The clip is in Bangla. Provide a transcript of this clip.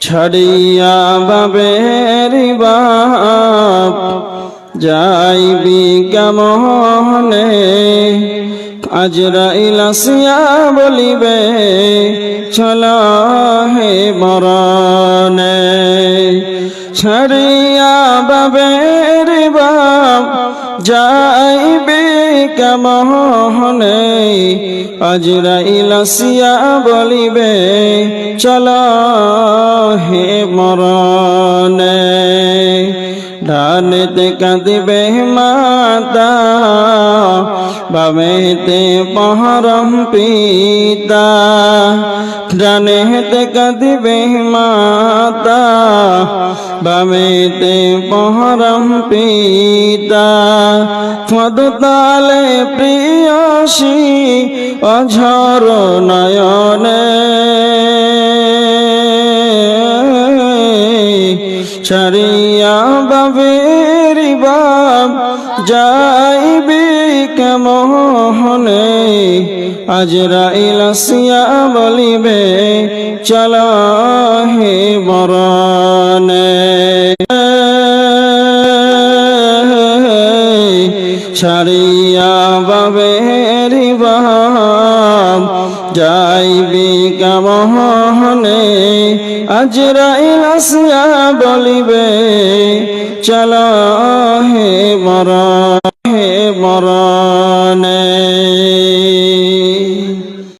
ছাড়িয়া বাবের বাপ যাইবি কেমনে? আজরাইল আসিয়া বলিবে চল হে মরণে। ছাড়িয়া বাবের বাপ যাইবে কেমনে আজরাইল সিয়া বলিবে চল হে মরণে। ডানেতে কাঁদিবে মাতা বামেতে পহরম পিতা। ডানেতে কাঁদিবে মাতা বামেতে পহরম পিতা। পদতালে প্রিয়সী অঝর নয়নে। ছাড়িয়া বাবের বাপ যাইবি কেমনে? আজরাইল আসিয়া বলিবে চল হে মরণে। ছাড়িয়া বাবের বাপ যাইবি কামহনে আজরাইল আসিয়া বলিবে চল হে মর হে মরণে